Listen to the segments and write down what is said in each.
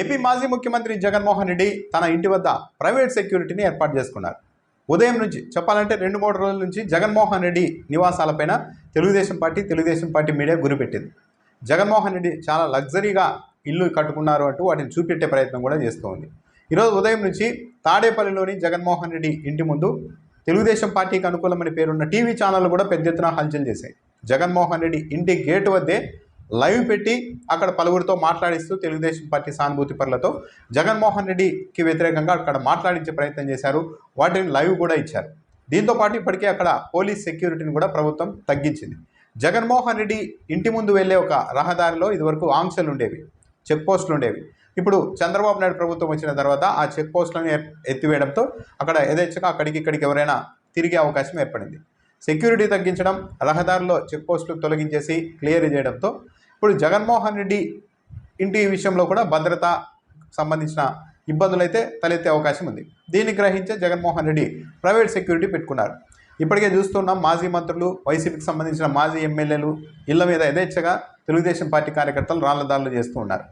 AP మాజీ ముఖ్యమంత్రి జగన్మోహన్ రెడ్డి తన ఇంటి వద్ద ప్రైవేట్ సెక్యూరిటీని ఏర్పాటు చేసుకున్నారు. ఉదయం నుంచి చెప్పాలంటే రెండు మూడు రోజుల నుంచి Jaganmohan Reddy నివాసాలపైన Telugudesam party Telugudesam party media గురిపెట్టింది Jaganmohan Reddy చాలా లగ్జరీగా ఇల్లు కట్టుకున్నారు అంటూ వాటిని చూపెట్టే ప్రయత్నం కూడా చేస్తూ ఉంది. ఈరోజు ఉదయం నుంచి తాడేపల్లిలోని జగన్మోహన్ రెడ్డి ఇంటి ముందు తెలుగుదేశం పార్టీకి అనుకూలమని పేరున్న టీవీ ఛానళ్ళు కూడా పెద్ద ఎత్తున హల్చల్ చేశాయి. జగన్మోహన్ రెడ్డి ఇంటి గేటు వద్దే లైవ్ పెట్టి అక్కడ పలువురితో మాట్లాడిస్తూ తెలుగుదేశం పార్టీ సానుభూతి పరులతో జగన్మోహన్ రెడ్డికి వ్యతిరేకంగా అక్కడ మాట్లాడించే ప్రయత్నం చేశారు. వాటిని లైవ్ కూడా ఇచ్చారు. దీంతో పాటు ఇప్పటికే అక్కడ పోలీస్ సెక్యూరిటీని కూడా ప్రభుత్వం తగ్గించింది. జగన్మోహన్ రెడ్డి ఇంటి ముందు వెళ్ళే ఒక రహదారిలో ఇదివరకు ఆంక్షలు ఉండేవి చెక్ పోస్టులు ఉండేవి. ఇప్పుడు చంద్రబాబు నాయుడు ప్రభుత్వం వచ్చిన తర్వాత ఆ చెక్ పోస్టులను ఎత్- ఎత్తివేయడంతో అక్కడ యథేచ్ఛగా అక్కడికి ఇక్కడికి ఎవరైనా తిరిగే అవకాశం ఏర్పడింది. సెక్యూరిటీ తగ్గించడం రహదారిలో చెక్ పోస్టులు తొలగించేసి క్లియర్ చేయడంతో ఇప్పుడు జగన్మోహన్ రెడ్డి ఇంటి విషయంలో కూడా భద్రత సంబంధించిన ఇబ్బందులైతే తలెత్తే అవకాశం ఉంది. దీన్ని గ్రహించే జగన్మోహన్ రెడ్డి ప్రైవేట్ సెక్యూరిటీ పెట్టుకున్నారు. ఇప్పటికే చూస్తున్నాం మాజీ మంత్రులు వైసీపీకి సంబంధించిన మాజీ ఎమ్మెల్యేలు ఇళ్ళ మీద యథేచ్ఛగా తెలుగుదేశం పార్టీ కార్యకర్తలు రాళ్ళ దాడులు చేస్తూ ఉన్నారు.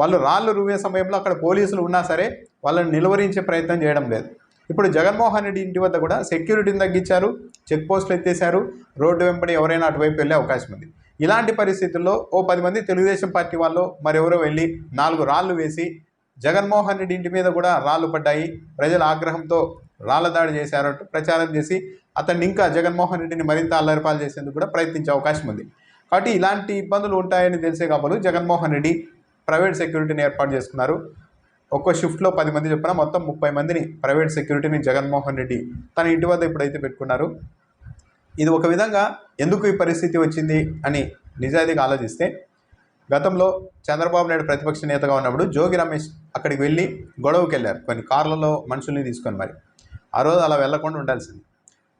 వాళ్ళు రాళ్ళు రువే సమయంలో అక్కడ పోలీసులు ఉన్నా సరే వాళ్ళని నిలువరించే ప్రయత్నం చేయడం లేదు. ఇప్పుడు జగన్మోహన్ రెడ్డి ఇంటి వద్ద కూడా సెక్యూరిటీని తగ్గించారు చెక్ పోస్టులు ఎత్తేసారు రోడ్డు వెంబడి ఎవరైనా అటువైపు వెళ్ళే అవకాశం ఉంది. ఇలాంటి పరిస్థితుల్లో ఓ పది మంది తెలుగుదేశం పార్టీ వాళ్ళు మరెవరో వెళ్ళి నాలుగు రాళ్ళు వేసి జగన్మోహన్ రెడ్డి ఇంటి మీద కూడా రాళ్ళు పడ్డాయి ప్రజల ఆగ్రహంతో రాళ్ళ దాడి చేశారంటూ ప్రచారం చేసి అతన్ని ఇంకా జగన్మోహన్ రెడ్డిని మరింత అల్లరిపాలు చేసేందుకు కూడా ప్రయత్నించే అవకాశం ఉంది. కాబట్టి ఇలాంటి ఇబ్బందులు ఉంటాయని తెలిసే కాబట్టి జగన్మోహన్ రెడ్డి ప్రైవేట్ సెక్యూరిటీని ఏర్పాటు చేసుకున్నారు. ఒక్కో షిఫ్ట్లో పది మంది చొప్పున మొత్తం ముప్పై మందిని ప్రైవేట్ సెక్యూరిటీని జగన్మోహన్ రెడ్డి తన ఇంటి వద్ద ఇప్పుడైతే పెట్టుకున్నారు. ఇది ఒక విధంగా ఎందుకు ఈ పరిస్థితి వచ్చింది అని నిజాయితీగా ఆలోచిస్తే గతంలో చంద్రబాబు నాయుడు ప్రతిపక్ష నేతగా ఉన్నప్పుడు జోగి రమేష్ అక్కడికి వెళ్ళి గొడవకి వెళ్ళారు. కొన్ని కార్లలో మనుషుల్ని తీసుకొని మరి. ఆ రోజు అలా వెళ్ళకుండా ఉండాల్సింది.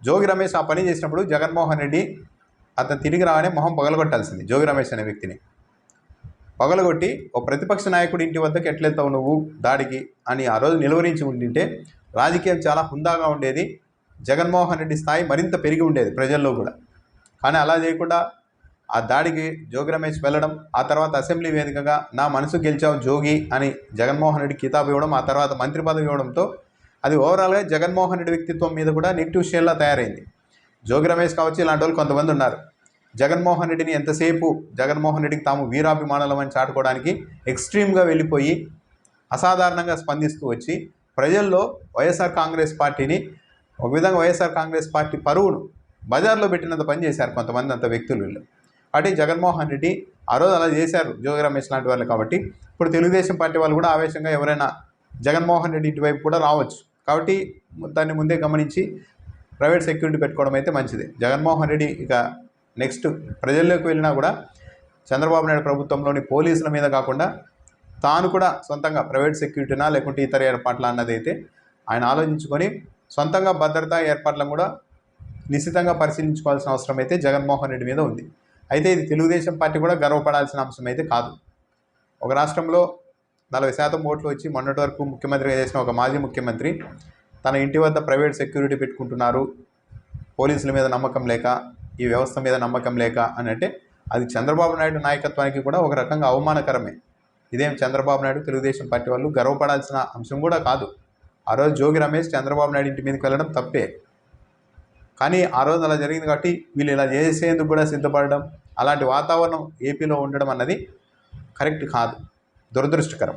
జోగి రమేష్ ఆ పని చేసినప్పుడు జగన్మోహన్ రెడ్డి అతను తిరిగి రాగానే మొహం పగలగొట్టాల్సింది జోగి రమేష్ అనే వ్యక్తిని. పగలగొట్టి ఓ ప్రతిపక్ష నాయకుడి ఇంటి వద్దకు ఎట్లెళ్తావు నువ్వు? దాడికి అని ఆ రోజు నిలువరించి ఉండింటే రాజకీయం చాలా హుందాగా ఉండేది. జగన్మోహన్ రెడ్డి స్థాయి మరింత పెరిగి ఉండేది ప్రజల్లో కూడా. కానీ అలా చేయకుండా ఆ దాడికి జోగి రమేష్ వెళ్ళడం ఆ తర్వాత అసెంబ్లీ వేదికగా నా మనసు గెలిచావు జోగి అని జగన్మోహన్ రెడ్డి కితాబు ఇవ్వడం ఆ తర్వాత మంత్రి పదవి ఇవ్వడంతో అది ఓవరాల్గా జగన్మోహన్ రెడ్డి వ్యక్తిత్వం మీద కూడా నెగిటివ్ షేర్లా తయారైంది. జోగి రమేష్ కావచ్చు ఇలాంటి వాళ్ళు కొంతమంది ఉన్నారు. జగన్మోహన్ రెడ్డిని ఎంతసేపు జగన్మోహన్ రెడ్డికి తాము వీరాభిమానులం అని చాటుకోవడానికి ఎక్స్ట్రీమ్గా వెళ్ళిపోయి అసాధారణంగా స్పందిస్తూ వచ్చి ప్రజల్లో వైఎస్ఆర్ కాంగ్రెస్ పార్టీని ఒక విధంగా వైఎస్ఆర్ కాంగ్రెస్ పార్టీ పరువును బజార్లో పెట్టినంత పని చేశారు కొంతమంది అంత వ్యక్తులు వీళ్ళు. కాబట్టి జగన్మోహన్ రెడ్డి ఆ రోజు అలా చేశారు జోగి రమేష్ లాంటి వాళ్ళు కాబట్టి. ఇప్పుడు తెలుగుదేశం పార్టీ వాళ్ళు కూడా ఆవేశంగా ఎవరైనా జగన్మోహన్ రెడ్డి ఇటువైపు కూడా రావచ్చు. కాబట్టి దాన్ని ముందే గమనించి ప్రైవేట్ సెక్యూరిటీ పెట్టుకోవడం అయితే మంచిది. జగన్మోహన్ రెడ్డి ఇక నెక్స్ట్ ప్రజల్లోకి వెళ్ళినా కూడా చంద్రబాబు నాయుడు ప్రభుత్వంలోని పోలీసుల మీద కాకుండా తాను కూడా సొంతంగా ప్రైవేట్ సెక్యూరిటీనా లేకుంటే ఇతర ఏర్పాట్ల అన్నది అయితే ఆయన ఆలోచించుకొని సొంతంగా భద్రతా ఏర్పాట్లను కూడా నిశ్చితంగా పరిశీలించుకోవాల్సిన అవసరం అయితే జగన్మోహన్ రెడ్డి మీద ఉంది. అయితే ఇది తెలుగుదేశం పార్టీ కూడా గర్వపడాల్సిన అంశం అయితే కాదు. ఒక రాష్ట్రంలో నలభై శాతం ఓట్లు వచ్చి మొన్నటి వరకు ముఖ్యమంత్రిగా చేసిన ఒక మాజీ ముఖ్యమంత్రి తన ఇంటి వద్ద ప్రైవేట్ సెక్యూరిటీ పెట్టుకుంటున్నారు. పోలీసుల మీద నమ్మకం లేక ఈ వ్యవస్థ మీద నమ్మకం లేక అని అంటే అది చంద్రబాబు నాయుడు నాయకత్వానికి కూడా ఒక రకంగా అవమానకరమే. ఇదేం చంద్రబాబు నాయుడు తెలుగుదేశం పార్టీ వాళ్ళు గర్వపడాల్సిన అంశం కూడా కాదు. ఆ రోజు జోగి రమేష్ చంద్రబాబు నాయుడు ఇంటి మీదకి వెళ్ళడం తప్పే. కానీ ఆ రోజు అలా జరిగింది కాబట్టి వీళ్ళు ఇలా చేసేందుకు కూడా సిద్ధపడడం అలాంటి వాతావరణం ఏపీలో ఉండడం అన్నది కరెక్ట్ కాదు. దురదృష్టకరం.